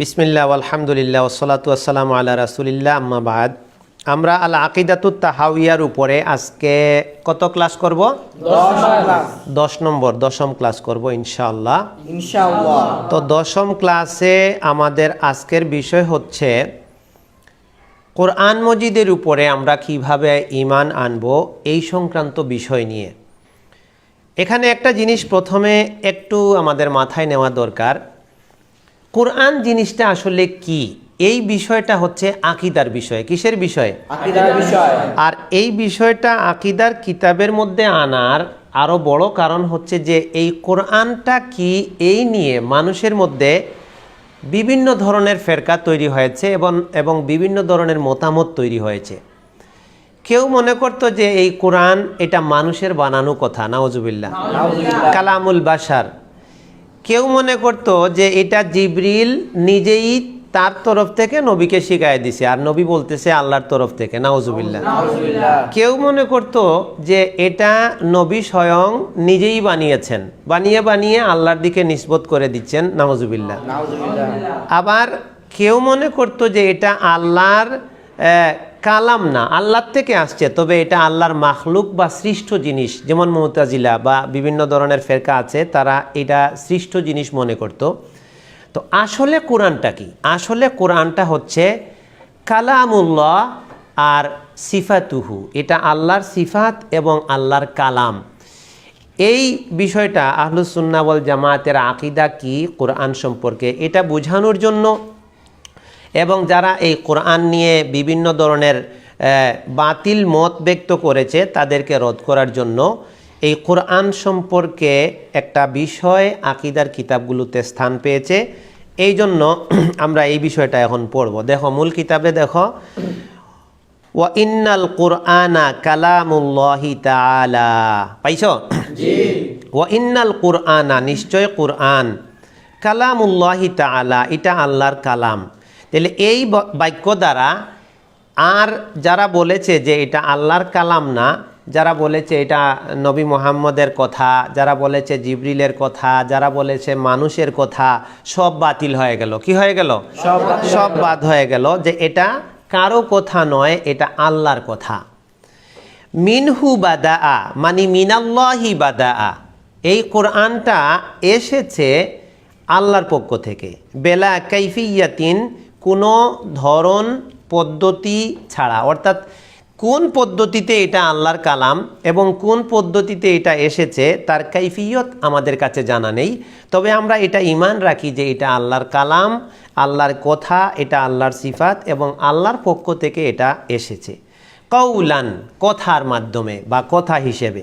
বিসমিল্লা আলহামদুলিল্লাহ ওসলাতু আসসালামু আল্লাহ রাসুলিল্লাহ আম্মাবাদ আমরা আল আকিদাতুত তাহাউয়ার উপরে আজকে কত ক্লাস করব? দশ নম্বর দশম ক্লাস করব ইনশাআল্লাহ। ইনশাআল্লাহ। তো দশম ক্লাসে আমাদের আজকের বিষয় হচ্ছে কোরআন মজিদের উপরে আমরা কীভাবে ইমান আনব এই সংক্রান্ত বিষয় নিয়ে। এখানে একটা জিনিস প্রথমে একটু আমাদের মাথায় নেওয়া দরকার। কোরআন জিনিসটা আসলে কি? এই বিষয়টা হচ্ছে আকিদার বিষয়। কিসের বিষয়? আর এই বিষয়টা আকিদার কিতাবের মধ্যে আনার আরও বড় কারণ হচ্ছে যে এই কোরআনটা কি এই নিয়ে মানুষের মধ্যে বিভিন্ন ধরনের ফেরকা তৈরি হয়েছে এবং এবং বিভিন্ন ধরনের মতামত তৈরি হয়েছে। কেউ মনে করতো যে এই কোরআন এটা মানুষের বানানো কথা নাওজুবিল্লাহ কালামুল বাসার কেউ মনে করতো যে এটা জিবরিল নিজেই তার তরফ থেকে নবীকে শিখাই দিছে আর নবী বলতেছে আল্লাহর তরফ থেকে নাউজুবিল্লাহ। কেউ মনে করত যে এটা নবী স্বয়ং নিজেই বানিয়েছেন বানিয়ে বানিয়ে আল্লাহর দিকে নিসবত করে দিচ্ছেন নাউজুবিল্লাহ। আবার কেউ মনে করত যে এটা আল্লাহর কালাম না আল্লাহর থেকে আসছে। তবে এটা আল্লাহর মাখলুক বা সৃষ্ট জিনিস। যেমন মমতাজিলা বা বিভিন্ন ধরনের ফেরকা আছে, তারা এটা সৃষ্ট জিনিস মনে করত। তো আসলে কোরআনটা কি? আসলে কোরআনটা হচ্ছে কালামুল্লাহ আর সিফাতুহু। এটা আল্লাহর সিফাত এবং আল্লাহর কালাম। এই বিষয়টা আহলুসুন্নাবল জামাতের আকিদা কি কোরআন সম্পর্কে? এটা বোঝানোর জন্য এবং যারা এই কোরআন নিয়ে বিভিন্ন ধরনের বাতিল মত ব্যক্ত করেছে তাদেরকে রদ করার জন্য এই কোরআন সম্পর্কে একটা বিষয় আকিদার কিতাবগুলোতে স্থান পেয়েছে। এই জন্য আমরা এই বিষয়টা এখন পড়ব। দেখো মূল কিতাবে দেখো ওয়া ইন্নাল কোরআনা কালামুল্লাহি তাআলা। পাইছো? ওয়া ইন্নাল কোরআনা নিশ্চয় কোরআন। কালামুল্লাহি তাআলা এটা আল্লাহর কালাম। তাহলে এই বাক্য দ্বারা আর যারা বলেছে যে এটা আল্লাহর কালাম না যারা বলেছে এটা নবী মোহাম্মদের কথা যারা বলেছে জিবরিলের কথা যারা বলেছে মানুষের কথা সব বাতিল হয়ে গেল। কি হয়ে গেল? সব সব বাদ হয়ে গেল যে এটা কারও কথা নয় এটা আল্লাহর কথা। মিনহু বাদা আ মানে মিনাল্লাহি বাদা আ এই কোরআনটা এসেছে আল্লাহর পক্ষ থেকে। বেলা কৈফিয়াতিন কোনো ধরন পদ্ধতি ছাড়া, অর্থাৎ কোন পদ্ধতিতে এটা আল্লাহর কালাম এবং কোন পদ্ধতিতে এটা এসেছে, তার কৈফিয়ত আমাদের কাছে জানা নেই। তবে আমরা এটা ইমান রাখি যে এটা আল্লাহর কালাম, আল্লাহর কথা, এটা আল্লাহর সিফাত এবং আল্লাহর পক্ষ থেকে এটা এসেছে। কৌলান কথার মাধ্যমে বা কথা হিসেবে।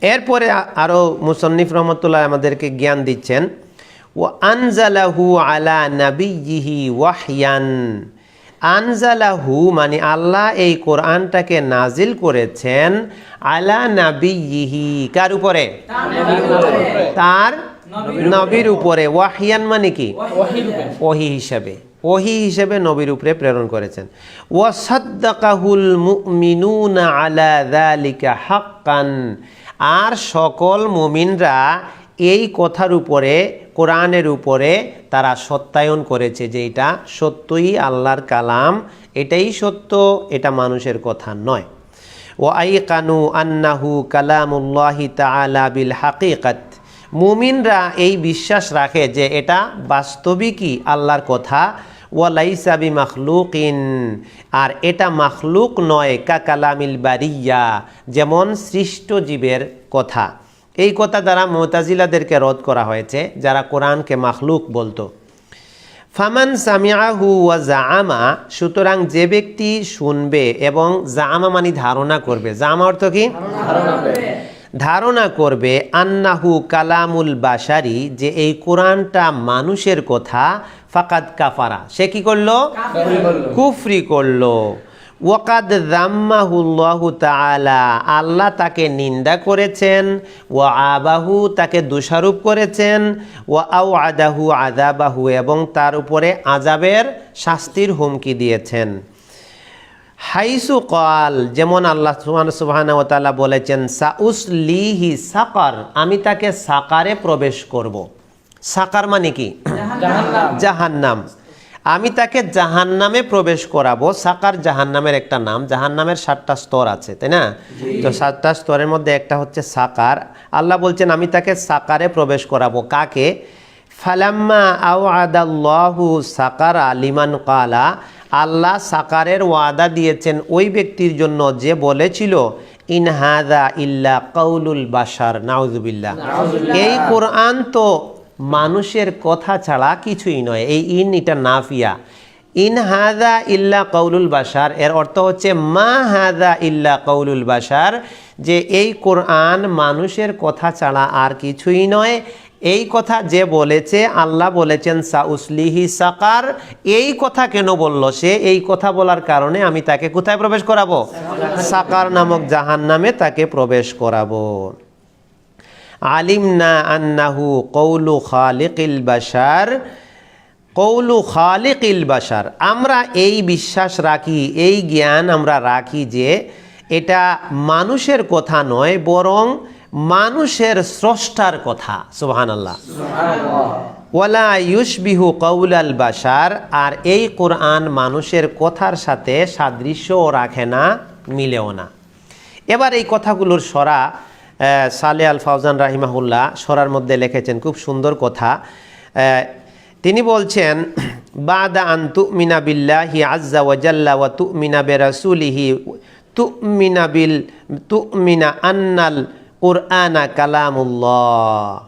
এরপরে আরও মুসন্নিফ রহমতুল্লাহ আমাদেরকে জ্ঞান দিচ্ছেন। ও আনজালাহু আলা নাবিয়িহি ওয়াহয়ান আনজালাহু মানে আল্লাহ এই কোরআনটাকে নাজিল করেছেন আলা নাবিয়িহি কার উপরে? তার নবীর উপরে। ওয়াহিয়ান মানে কি? ওহি হিসাবে। ওহি হিসেবে নবীর উপরে প্রেরণ করেছেন। ওয়াসাদ্দাকাহুল মুমিনুনা আলা যালিকা হাক্কান। আর সকল মুমিনরা এই কথার উপরে কোরআনের উপরে তারা সত্যায়ন করেছে যে এটা সত্যই আল্লাহর কালাম, এটাই সত্য, এটা মানুষের কথা নয়। ও আই কানু আন্নাহু কালামুল্লাহি তাআলা বিল হাকিকাত। মুমিনরা এই বিশ্বাস রাখে যে এটা বাস্তবিকই আল্লাহর কথা। ওয়ালাইসাবি মাখলুক ইন আর এটা মাখলুক নয় কা কালামিল বারিয়া, যেমন সৃষ্ট জীবের কথা। এই কথা দ্বারা মোতাজিলাদেরকে রদ করা হয়েছে যারা কোরআনকে মাখলুক বলতো। ফামান সামিয়াহু ওয়া জাআমা সুতরাং যে ব্যক্তি শুনবে এবং জামা মানে ধারণা করবে। জামা অর্থ কি? ধারণা করবে। আন্নাহু কালামুল বাসারি যে এই কোরআনটা মানুষের কথা ফাকাদ কাফারা। সে কি করল। কুফরি করল। ওয়াকাদ রাম্মাহুল্লাহু তাআলা আল্লাহ তাকে নিন্দা করেছেন ওয়া আবাহু তাকে দোষারোপ করেছেন ওয়া আউ আদাহু আদাবাহু এবং তার উপরে আজাবের শাস্তির হুমকি দিয়েছেন। হাইসু কল যেমন আল্লাহ সুবহান সুবহান ও তাআলা বলেছেন সাউস লিহি সাকার আমি তাকে সাকারে প্রবেশ করব। সাকার মানে কি? জাহান্নাম। জাহান্নাম। আমি তাকে জাহান্নামে প্রবেশ করাবো। সাকার জাহান্নামের একটা নাম জাহান্নামের সাতটা স্তর আছে তাই না? তো সাতটা স্তরের মধ্যে একটা হচ্ছে সাকার। আল্লাহ বলছেন আমি তাকে সাকারে প্রবেশ করাবো। কাকে? ফালাম্মা আও আদাল্লাহু সাকার আলিমান কালা। আল্লাহ সাকারের ওয়াদা দিয়েছেন ওই ব্যক্তির জন্য যে বলেছিল ইনহাদা ইল্লা কৌলুল বাসার নাউজুবিল্লাহ এই কোরআন তো মানুষের কথা ছাড়া কিছুই নয়। এই ইন এটা নাফিয়া। ইন হাদা ইল্লা কৌলুল বাসার এর অর্থ হচ্ছে, মা হাদা ইল্লা কৌলুল বাসার যে এই কোরআন মানুষের কথা ছাড়া আর কিছুই নয়। এই কথা যে বলেছে, আল্লাহ বলেছেন, সাউসলিহি সাকার। এই কথা কেন বলল সে? এই কথা বলার কারণে আমি তাকে কোথায় প্রবেশ করাবো? সাকার নামক জাহান নামে তাকে প্রবেশ করাবো। আলিমনা আন্নাহু কৌলু খালিকিল বাসার কৌলু খালিকিল বাসার আমরা এই বিশ্বাস রাখি এই জ্ঞান আমরা রাখি যে এটা মানুষের কথা নয় বরং মানুষের স্রষ্টার কথা। সুবহান আল্লাহ ওয়ালা ইউসবিহু কৌল আল বাসার আর এই কোরআন মানুষের কথার সাথে সাদৃশ্যও রাখে না মিলেও না। এবার এই কথাগুলোর সরা সালে আল ফাউজান রাহিমাহুল্লাহ সরার মধ্যে লিখেছেন খুব সুন্দর কথা। তিনি বলছেন, বাদা আন তুমিনা বিল্লাহি আজ্জা ওয়াজাল্লা ওয়া তুমিনা বেরাসুলিহি তুমিনা বিল, তুমিনা আন্নাল কুরআনা কালামুল্লাহ।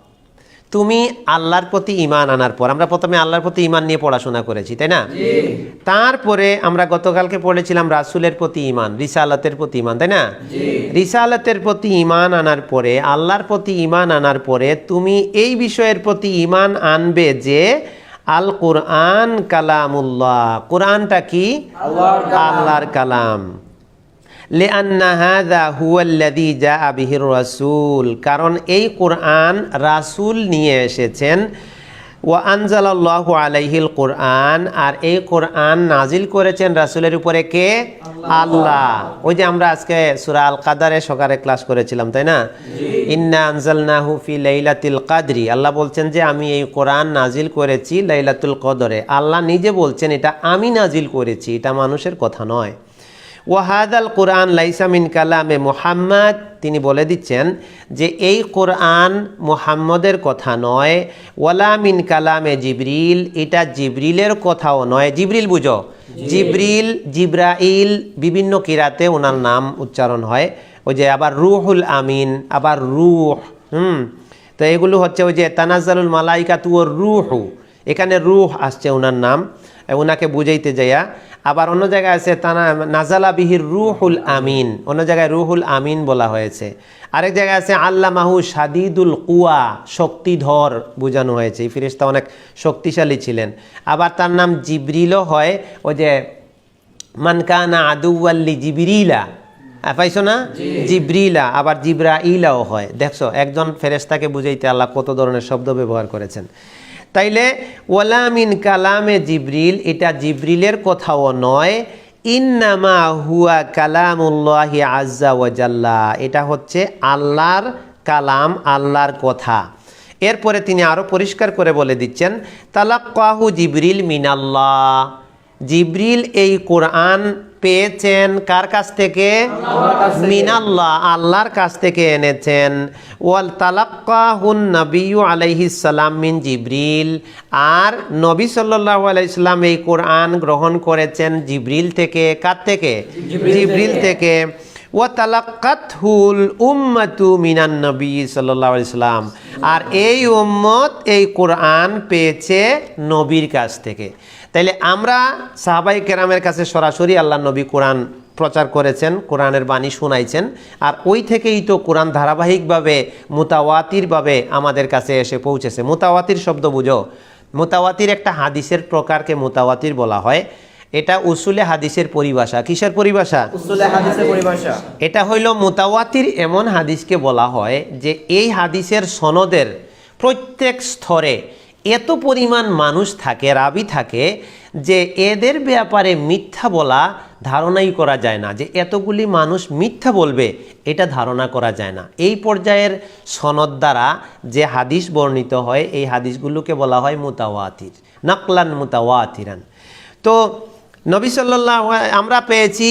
তুমি আল্লাহর প্রতি ইমান আনার পর আমরা প্রথমে আল্লাহর প্রতি ইমান নিয়ে পড়াশোনা করেছি তাই না? তারপরে আমরা গতকালকে পড়েছিলাম রাসুলের প্রতি ইমান রিসালতের প্রতি ইমান তাই না? রিসালতের প্রতি ইমান আনার পরে আল্লাহর প্রতি ইমান আনার পরে তুমি এই বিষয়ের প্রতি ইমান আনবে যে আল কোরআন কালামুল্লাহ। কোরআনটা কি? আল্লাহর কালাম। হাদা হুয়াল্লাদি যা আবিহির রাসুল। কারণ এই কোরআন রাসুল নিয়ে এসেছেন। ওয়া আনজালাল্লাহ আলাইহিল কোরআন। আর এই কোরআন নাজিল করেছেন রাসুলের উপরে কে? আল্লাহ। ওই যে আমরা আজকে সুরা আল কাদারে সকালে ক্লাস করেছিলাম তাই না? ইন্না আনজালনাহু ফি লাইলাতিল কাদরি। আল্লাহ বলছেন যে আমি এই কোরআন নাজিল করেছি লাইলাতুল কদরে। আল্লাহ নিজে বলছেন এটা আমি নাজিল করেছি। এটা মানুষের কথা নয়। ওয়াহাদাল কোরআন লাইসামিন কালামে মোহাম্মদ তিনি বলে দিচ্ছেন যে এই কোরআন মোহাম্মদের কথা নয়। ওয়ালামিন কালামে জিবরিল এটা জিবরিলের কথাও নয়। জিবরিল বুঝো। জিবরিল জিব্রাইল বিভিন্ন কিরাতে ওনার নাম উচ্চারণ হয়। ওই যে আবার রুহুল আমিন আবার রুহ হুম? তো এগুলো হচ্ছে ওই যে তানাজ্জালুল মালাইকা তুয়ার রুহু। এখানে রুহ আসছে ওনার নাম। ওনাকে বুঝাইতে যাইয়া আবার অন্য জায়গায় আছে তানা নাজালা বিহির রুহুল আমিন। অন্য জায়গায় রুহুল আমিন বলা হয়েছে। আরেক জায়গায় আছে আল্লাহ মাহু সাদিদুল কুয়া শক্তিধর বোঝানো হয়েছে। এই ফিরিস্তা অনেক শক্তিশালী ছিলেন। আবার তার নাম জিবরিলও হয়। ওই যে মানকানা আদুয়াল্লি জিবরিলা। পাইছো না? জিব্রিলা। আবার জিব্রা ইলাও হয়। দেখছ একজন ফেরেস্তাকে বুঝাইতে আল্লাহ কত ধরনের শব্দ ব্যবহার করেছেন। তাইলে ওয়ালামিন কালামে জিব্রিল, এটা জিব্রিলের কথাও নয়। ইন্নামা হুয়া কালামুল্লাহি আজ্জা ওয়াজাল্লা এটা হচ্ছে আল্লাহর কালাম, আল্লাহর কথা। এরপরে তিনি আরও পরিষ্কার করে বলে দিচ্ছেন, তালাক্কাহু জিবরিল মিনাল্লাহ। জিব্রিল এই কোরআন পেয়েছেন কার কাছ থেকে? মিনাল্লাহ আল্লাহর কাছ থেকে এনেছেন। ওয়াল তালাক্কাহুন নবিয়ু আলাইহিস সালাম মিন জিব্রিল। আর নবী সাল্লাল্লাহু আলাইহি সাল্লাম এই কোরআন গ্রহণ করেছেন জিব্রিল থেকে। কার থেকে? জিব্রিল থেকে। ওয়া তালাক্কাতহুল উম্মাতু মিনান নবী সাল্লাল্লাহু আলাইহি সাল্লাম। আর এই উম্মত এই কোরআন পেয়েছে নবীর কাছ থেকে। তাইলে আমরা সাহাবাই কেরামের কাছে সরাসরি আল্লাহ নবী কোরআন প্রচার করেছেন কোরআনের বাণী শুনাইছেন আর ওই থেকেই তো কোরআন ধারাবাহিকভাবে মুতাওয়াতিরভাবে আমাদের কাছে এসে পৌঁছেছে। মোতাওয়াতির শব্দ বুঝো। মুতাওয়াতির একটা হাদিসের প্রকারকে মুতাওয়াতির বলা হয়। এটা উসুলে হাদিসের পরিভাষা। কিসের পরিভাষা? উসুলে হাদিসের পরিভাষা। এটা হইল মোতাওয়াতির এমন হাদিসকে বলা হয় যে এই হাদিসের সনদের প্রত্যেক স্তরে এত পরিমাণ মানুষ থাকে, রাবি থাকে, যে এদের ব্যাপারে মিথ্যা বলা ধারণাই করা যায় না, যে এতগুলি মানুষ মিথ্যা বলবে, এটা ধারণা করা যায় না। এই পর্যায়ের সনদ দ্বারা যে হাদিস বর্ণিত হয়, এই হাদিসগুলোকে বলা হয় মুতাওয়াতির, নাকলান মুতাওয়াতিরান। তো নবী সাল্লাহ আমরা পেয়েছি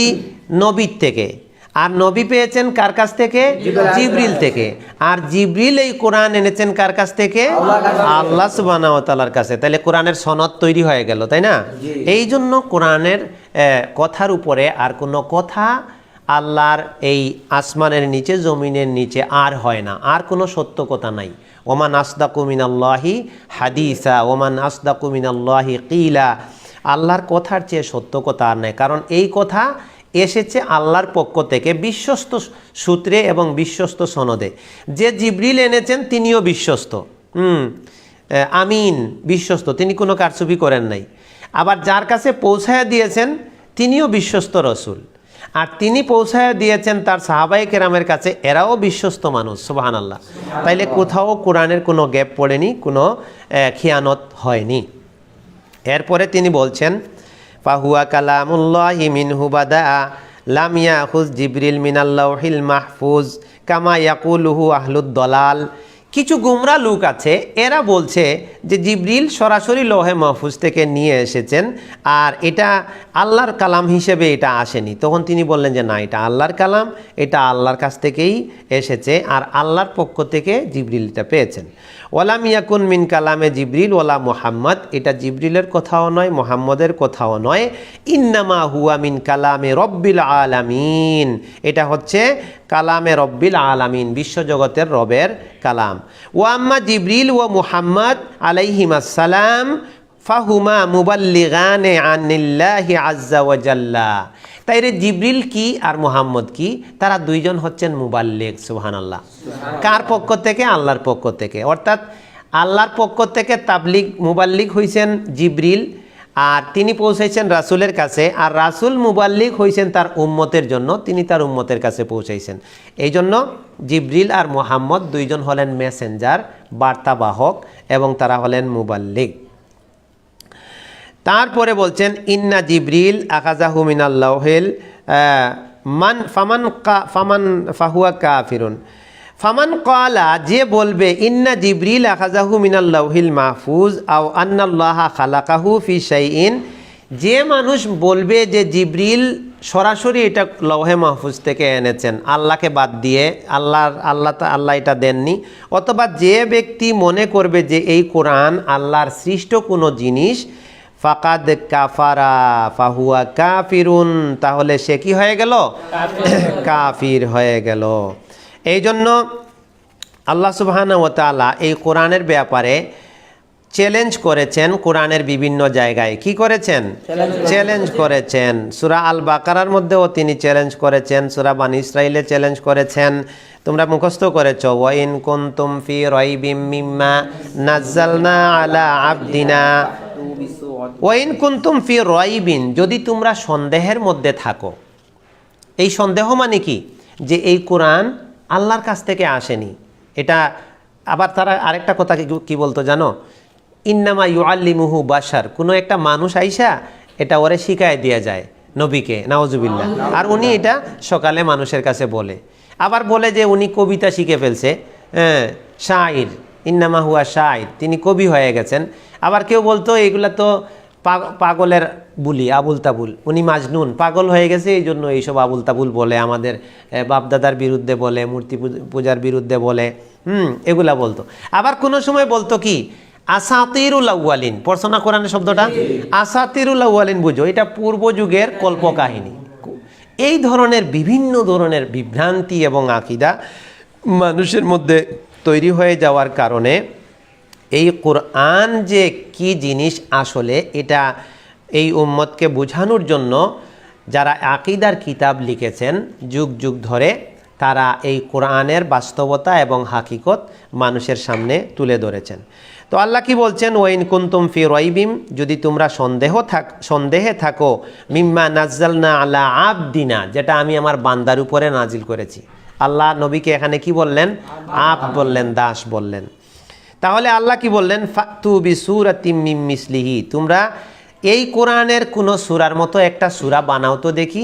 নবীর থেকে। আর নবী পেয়েছেন কার কাছ থেকে? জিবরিল থেকে। আর জিব্রিল এই কোরআন এনেছেন কার কাছ থেকে? আল্লাহ সুবাহ তালার কাছে। তাহলে কোরআনের সনদ তৈরি হয়ে গেল তাই না? এই জন্য কোরআনের কথার উপরে আর কোনো কথা আল্লাহর এই আসমানের নিচে জমিনের নিচে আর হয় না। আর কোনো সত্য কথা নাই। ওমান আসদাকু মিনাল্লাহি হাদিসা ওমান আসদাকু মিনাল্লাহি কিলা। আল্লাহর কথার চেয়ে সত্য কথা আর নেই। কারণ এই কথা এসেছে আল্লাহর পক্ষ থেকে বিশ্বস্ত সূত্রে এবং বিশ্বস্ত সনদে। যে জিবরিল এনেছেন তিনিও বিশ্বস্ত। হুম আমিন, বিশ্বস্ত। তিনি কোনো কারচুপি করেন নাই। আবার যার কাছে পৌঁছায়া দিয়েছেন, তিনিও বিশ্বস্ত রসুল। আর তিনি পৌঁছায়া দিয়েছেন তার সাহাবাই কেরামের কাছে, এরাও বিশ্বস্ত মানুষ সুবাহান আল্লাহ তাইলে কোথাও কোরআনের কোনো গ্যাপ পড়েনি, কোনো খিয়ানত হয়নি। এরপরে তিনি বলছেন ফাহুয়া কালামুল্লাহি মিনহু বাদা, লাম ইয়াখুজ জিবরিল মিনাল্লাহিল মাহফুজ, কামা ইয়াকুলুহু আহলুদ দলাল। কিছু গুমরা লোক আছে, এরা বলছে যে জিবরিল সরাসরি লোহে মাহফুজ থেকে নিয়ে এসেছেন, আর এটা আল্লাহর কালাম হিসেবে এটা আসেনি। তখন তিনি বললেন যে না, এটা আল্লাহর কালাম, এটা আল্লাহর কাছ থেকেই এসেছে, আর আল্লাহর পক্ষ থেকে জিবরিলটা পেয়েছেন। ওয়ালাম ইয়াকুন মিন কালামে জিব্রিল ওলা মোহাম্মদ। এটা জিবরিলের কথাও নয়, মোহাম্মদের কথাও নয়। ইন্নামা হুয়া মিন কালামে রব্বিল আলামিন। এটা হচ্ছে কালামে রব্বিল আলামিন, বিশ্বজগতের রবের কালাম। ওয়াম্মা জিব্রিল জিবরিল ও মুহাম্মদ আলাইহিমাসালাম ফাহুমা মুবাল্লিগানে আনিল্লাহি আজ্জা ওয়াজাল্লা তাই রে জিবরিল কি আর মুহাম্মদ কি? তারা দুইজন হচ্ছেন মুবাল্লিগ সুবহানাল্লাহ। কার পক্ষ থেকে? আল্লাহর পক্ষ থেকে। অর্থাৎ আল্লাহর পক্ষ থেকে তাবলিগ মুবাল্লিগ হইছেন জিবরিল আর তিনি পৌঁছাইছেন রাসূলের কাছে আর রাসূল মুবাল্লিগ হইছেন তার উম্মতের জন্য তিনি তার উম্মতের কাছে পৌঁছাইছেন। এই জন্য জিব্রিল আর মোহাম্মদ দুইজন হলেন মেসেঞ্জার বার্তাবাহক এবং তারা হলেন মুবাল্লিগ তারপরে বলছেন, ইন্না জিবরিল আকাজাহু মিনাল্লাহিল মান ফামান কা, ফামান ফাহুয়া কাফিরুন। ফামান কালা যে বলবে, ইন্না জিবরিল আকাজাহু মিনাল্লাহিল মাহফুজ, আও আন্নাল্লাহা খালাকাহু ফি শাইইন। যে মানুষ বলবে যে জিব্রিল সরাসরি এটা লৌহে মাহফুজ থেকে এনেছেন, আল্লাহকে বাদ দিয়ে, আল্লাহর, আল্লাহ আল্লাহ এটা দেননি, অথবা যে ব্যক্তি মনে করবে যে এই কোরআন আল্লাহর সৃষ্ট কোনো জিনিস ফাকাদ কাফারা ফাহুয়া কাফিরুন। তাহলে সে কি হয়ে গেল? কাফির। হয়ে গেল। এই জন্য আল্লাহ সুবহান ও তাআলা এই কোরআনের ব্যাপারে চ্যালেঞ্জ করেছেন কোরআনের বিভিন্ন জায়গায়। কি করেছেন? চ্যালেঞ্জ করেছেন। সুরা আল বাকারার মধ্যেও তিনি চ্যালেঞ্জ করেছেন সুরা বান ইসরাইলে চ্যালেঞ্জ করেছেন। তোমরা মুখস্থ করেছ ওয়াইন কুনতুম ফি রাইবিম মিম্মা নাজ্জালনা আলা আবদিনা। ওয়াইন কুনতুম ফি রয়বিন যদি তোমরা সন্দেহের মধ্যে থাকো। এই সন্দেহ মানে কি? যে এই কোরআন আল্লাহর কাছ থেকে আসেনি। এটা আবার তারা আরেকটা কথা কি- বলতো জানো? ইন্নামা ইউআল্লিমুহু বাশার কোনো একটা মানুষ আইসা এটা ওরে শিখায় দেওয়া যায় নবীকে নাওজুবিল্লাহ আর উনি এটা সকালে মানুষের কাছে বলে। আবার বলে যে উনি কবিতা শিখে ফেলছে হ্যাঁ শাইর ইন্নামা হুয়া শাইর তিনি কবি হয়ে গেছেন। আবার কেউ বলতো এগুলা তো পাগ- পাগলের বুলি আবুল তাবুল উনি মাজনুন পাগল হয়ে গেছে এই জন্য এইসব আবুল তাবুল বলে আমাদের বাপদাদার বিরুদ্ধে বলে মূর্তি পূজ- পূজার বিরুদ্ধে বলে হুম এগুলা বলতো। আবার কোনো সময় বলতো কি আসাতিরুল আউয়ালিন। কোরআনের শব্দটা? আসাতিরুল আউয়ালিন বুঝো এটা পূর্ব যুগের কল্পকাহিনী। এই ধরনের বিভিন্ন ধরনের বিভ্রান্তি এবং আকিদা মানুষের মধ্যে তৈরি হয়ে যাওয়ার কারণে এই কোরআন যে কি জিনিস আসলে, এটা এই উম্মতকে বোঝানোর জন্য যারা আকিদার কিতাব লিখেছেন, যুগ যুগ ধরে তারা এই কোরআনের বাস্তবতা এবং হাকিকত মানুষের সামনে তুলে ধরেছেন। তো আল্লাহ কি বলছেন? ওয়াইন কুন্তুম ফি রয়বিম যদি তোমরা সন্দেহ থাক, সন্দেহে থাকো, মিম্মা নাজ্জালনা আলা আবদিনা যেটা আমি আমার বান্দার উপরে নাজিল করেছি। আল্লাহ নবীকে এখানে কি বললেন? আপ বললেন, দাস বললেন। তাহলে আল্লাহ কি বললেন? ফাতু বি সুরাতিম মিম মিসলিহি। তোমরা এই কোরআনের কোনো সুরার মতো একটা সুরা বানাও তো দেখি।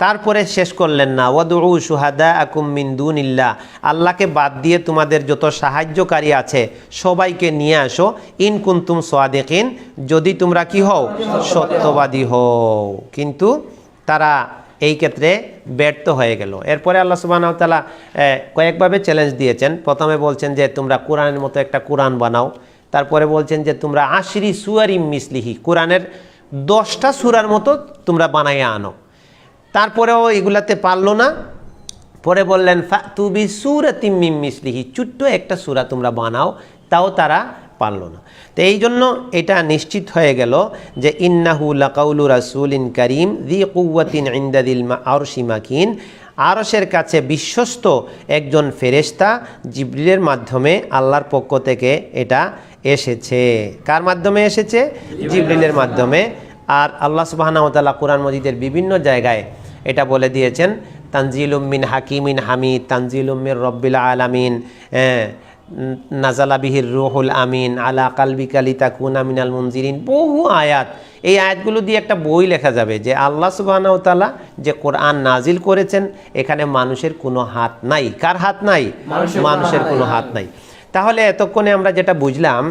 তারপরে শেষ করলেন না। ওয়াদু সুহাদা আকুম মিন্দুনিল্লা আল্লাহকে বাদ দিয়ে তোমাদের যত সাহায্যকারী আছে, সবাইকে নিয়ে আসো। ইন কুন্তুম সোয়াদেকিন যদি তোমরা কি হও? সত্যবাদী হও। কিন্তু তারা এই ক্ষেত্রে ব্যর্থ হয়ে গেল। এরপরে আল্লাহ সুবাহ তালা কয়েকভাবে চ্যালেঞ্জ দিয়েছেন। প্রথমে বলছেন যে, তোমরা কোরআনের মতো একটা কোরআন বানাও। তারপরে বলছেন যে, তোমরা আশরি সুয়ারিম মিসলিহি, কোরআনের দশটা সুরার মতো তোমরা বানাইয়া আনো। তারপরেও এগুলাতে পারল না। পরে বললেন ফা তুবি সুরা তিম্মিম মিসলিহি, ছোট্ট একটা সুরা তোমরা বানাও। তাও তারা পারল না। তো এই জন্য এটা নিশ্চিত হয়ে গেল যে ইন্নাহু লাকাউলু রাসুল ইন করিম দি কুয়াতিন ইন্দাদিল মা আরশি মাকিন। আরশের কাছে বিশ্বস্ত একজন ফেরেশতা জিবরিলের মাধ্যমে আল্লাহর পক্ষ থেকে এটা এসেছে। কার মাধ্যমে এসেছে? জিবরিলের মাধ্যমে। আর আল্লাহ সুবাহানাহতালা কোরআন মজিদের বিভিন্ন জায়গায় এটা বলে দিয়েছেন তানজিল উম্মিন হাকিমিন হামিদ তানজিল উম্মির রব্বিল আলামিন। নাজালা বিহির রুহুল আমিন আলা কালবি কালিতা কুন আমিনাল মঞ্জিরিন বহু আয়াত। এই আয়াতগুলো দিয়ে একটা বই লেখা যাবে যে আল্লাহ সুবাহানাহতালা যে কোরআন নাজিল করেছেন এখানে মানুষের কোনো হাত নাই। কার হাত নাই? মানুষের কোনো হাত নাই। তাহলে এতক্ষণে আমরা যেটা বুঝলাম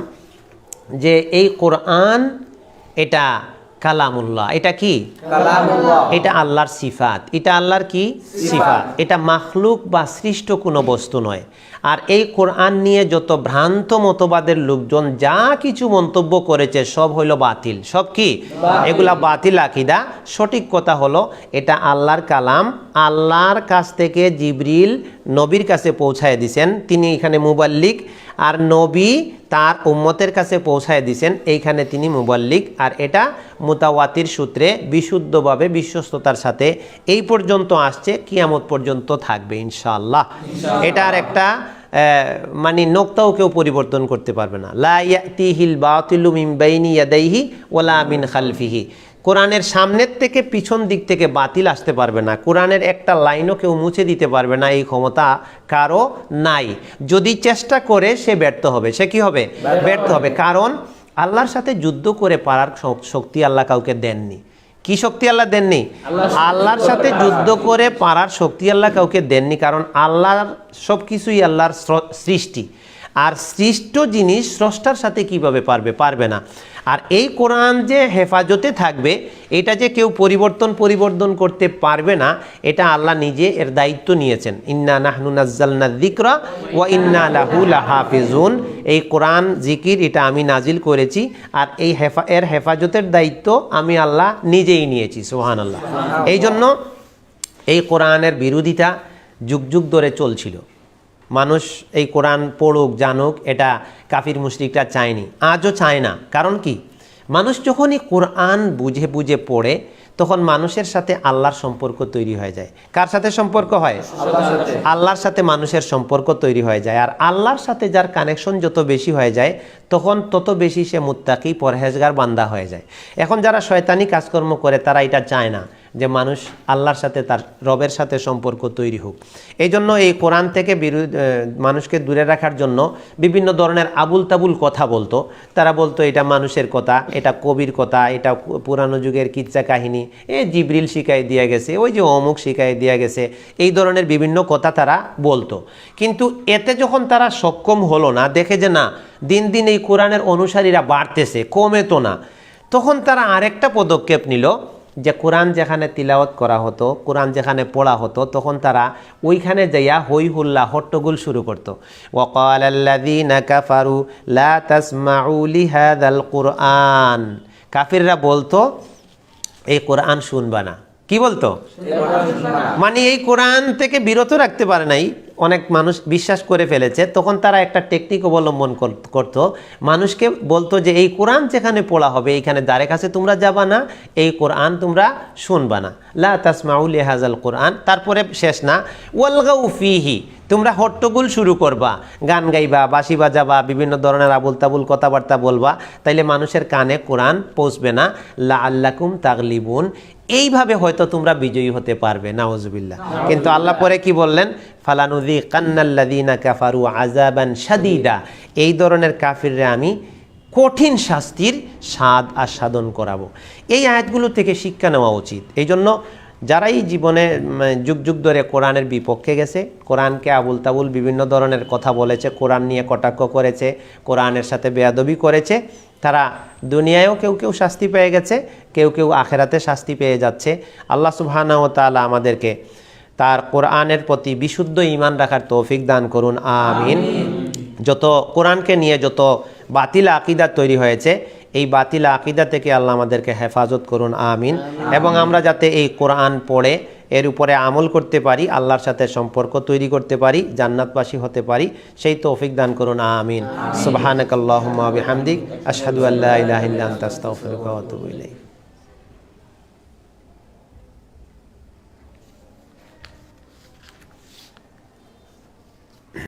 যে এই কোরআন এটা কালামুল্লাহ। এটা কি? এটা আল্লাহর সিফাত। এটা আল্লাহর কি? সিফাত। এটা মাখলুক বা সৃষ্ট কোনো বস্তু নয়। আর এই কোরআন নিয়ে যত ভ্রান্ত মতবাদের লোকজন যা কিছু মন্তব্য করেছে সব হইল বাতিল। সব কি? এগুলা বাতিল আকিদা। সঠিক কথা হলো এটা আল্লাহর কালাম। আল্লাহর কাছ থেকে জিবরিল নবীর কাছে পৌঁছায় দিছেন। তিনি এখানে মুবাল্লিক। আর নবী তার উম্মতের কাছে পৌঁছায় দিছেন। এইখানে তিনি মুবাল্লিক। আর এটা মুতাওয়াতির সূত্রে বিশুদ্ধভাবে বিশ্বস্ততার সাথে এই পর্যন্ত আসছে কিয়ামত পর্যন্ত থাকবে ইনশাআল্লাহ। এটার একটা মানে নোক্তাও কেউ পরিবর্তন করতে পারবে না। লা ইয়াতিহিল বাতিলু মিন বাইনি ইয়াদাইহি ওয়ালা মিন খালফিহি। কোরআনের সামনের থেকে পিছন দিক থেকে বাতিল আসতে পারবে না। কোরআনের একটা লাইনও কেউ মুছে দিতে পারবে না, এই ক্ষমতা কারও নাই। যদি চেষ্টা করে সে ব্যর্থ হবে। সে কি হবে? ব্যর্থ হবে। কারণ আল্লাহর সাথে যুদ্ধ করে পারার শক্তি আল্লাহ কাউকে দেননি। কি শক্তি আল্লাহ দেননি? আল্লাহর সাথে যুদ্ধ করে পারার শক্তি আল্লাহ কাউকে দেননি। কারণ আল্লাহর সব কিছুই আল্লাহর সৃষ্টি। আর সৃষ্ট জিনিস স্রষ্টার সাথে কীভাবে পারবে পারবে না। আর এই কোরআন যে হেফাজতে থাকবে, এটা যে কেউ পরিবর্তন পরিবর্তন করতে পারবে না, এটা আল্লাহ নিজে এর দায়িত্ব নিয়েছেন। ইন্না নাহনু নাজ্জালনা যিকরা ওয়া ইন্না লাহু লাহাফিজুন। এই কোরআন, জিকির, এটা আমি নাজিল করেছি আর এই হেফা, এর হেফাজতের দায়িত্ব আমি আল্লাহ নিজেই নিয়েছি সোহান আল্লাহ এই জন্য এই কোরআনের বিরোধিতা যুগ যুগ ধরে চলছিল। মানুষ এই কোরআন পড়ুক জানুক এটা কাফির মুশরিকরা চায়নি। আজও চায় না। কারণ কি? মানুষ যখনই কোরআন বুঝে বুঝে পড়ে তখন মানুষের সাথে আল্লাহর সম্পর্ক তৈরি হয়ে যায়। কার সাথে সম্পর্ক হয়? আল্লাহর সাথে। আল্লাহর সাথে মানুষের সম্পর্ক তৈরি হয়ে যায়। আর আল্লাহর সাথে যার কানেকশন যত বেশি হয়ে যায় তখন তত বেশি সে মুত্তাকি, পরহেজগার বান্দা হয়ে যায়। এখন যারা শয়তানি কাজকর্ম করে, তারা এটা চায় না যে মানুষ আল্লাহর সাথে তার রবের সাথে সম্পর্ক তৈরি হোক। এই জন্য এই কোরআন থেকে বিরু- মানুষকে দূরে রাখার জন্য বিভিন্ন ধরনের আবুল তাবুল কথা বলতো। তারা বলতো, এটা মানুষের কথা, এটা কবির কথা, এটা পুরানো যুগের কিচ্ছা কাহিনী। এ জিবরিল শিখাই দিয়া গেছে, ওই যে অমুক শিখাই দিয়া গেছে, এই ধরনের বিভিন্ন কথা তারা বলতো। কিন্তু এতে যখন তারা সক্ষম হলো না, দেখে যে না দিন দিন এই কোরআনের অনুসারীরা বাড়তেছে কমে তো না। তখন তারা আরেকটা পদক্ষেপ নিল যে কোরআন যেখানে তিলাওয়াত করা হতো, কোরআন যেখানে পড়া হতো, তখন তারা ওইখানে যাইয়া হই হুল্লা হট্টগোল শুরু করতো। কাফিররা বলতো, এই কোরআন শুনবা না। কি বলতো? মানে এই কোরআন থেকে বিরত রাখতে পারে নাই, অনেক মানুষ বিশ্বাস করে ফেলেছে, তখন তারা একটা টেকনিক অবলম্বন কর- করতো। মানুষকে বলতো যে, এই কোরআন যেখানে পড়া হবে, এইখানে দ্বারে কাছে তোমরা যাবা না, এই কোরআন তোমরা শুনবা না। লা হাজাল কোরআন, তারপরে শেষ না। ওয়ালগাউ ফিহি, তোমরা হট্টগোল শুরু করবা। গান গাইবা, বাঁশি বাজাবা, বিভিন্ন ধরনের আবুল তাবুল কথাবার্তা বলবা। তাইলে মানুষের কানে কোরআন পৌঁছবে না। লা আল্লাকুম তাগলিবুন এইভাবে হয়তো তোমরা বিজয়ী হতে পারবে, নাউজুবিল্লাহ। কিন্তু আল্লাহ পরে কি বললেন? ফালানুদি কান্নাল্লাদিনা কাফারু আজাবান শাদিদা। এই ধরনের কাফিররা আমি কঠিন শাস্তির স্বাদ আস্বাদন করাবো। এই আয়াতগুলো থেকে শিক্ষা নেওয়া উচিত। এই জন্য যারাই জীবনে যুগ যুগ ধরে কোরআনের বিপক্ষে গেছে, কোরআনকে আবুল তাবুল বিভিন্ন ধরনের কথা বলেছে, কোরআন নিয়ে কটাক্ষ করেছে, কোরআনের সাথে বেয়াদবি করেছে তারা দুনিয়ায়ও কেউ কেউ শাস্তি পেয়ে গেছে, কেউ কেউ আখেরাতে শাস্তি পেয়ে যাচ্ছে। আল্লাহ সুবহানাহু তাআলা আমাদেরকে তার কোরআনের প্রতি বিশুদ্ধ ঈমান রাখার তৌফিক দান করুন, আমিন। যত কোরআনকে নিয়ে যত বাতিল আকিদা তৈরি হয়েছে, এই বাতিল আকিদা থেকে আল্লাহ আমাদেরকে হেফাজত করুন, আমিন। এবং আমরা যাতে এই কোরআন পড়ে এর উপরে আমল করতে পারি, আল্লাহর সাথে সম্পর্ক তৈরি করতে পারি, জান্নাতবাসী হতে পারি, সেই তৌফিক দান করুন, আমিন। সুবাহ বিহামদিক, আশহাদু আল্লাহ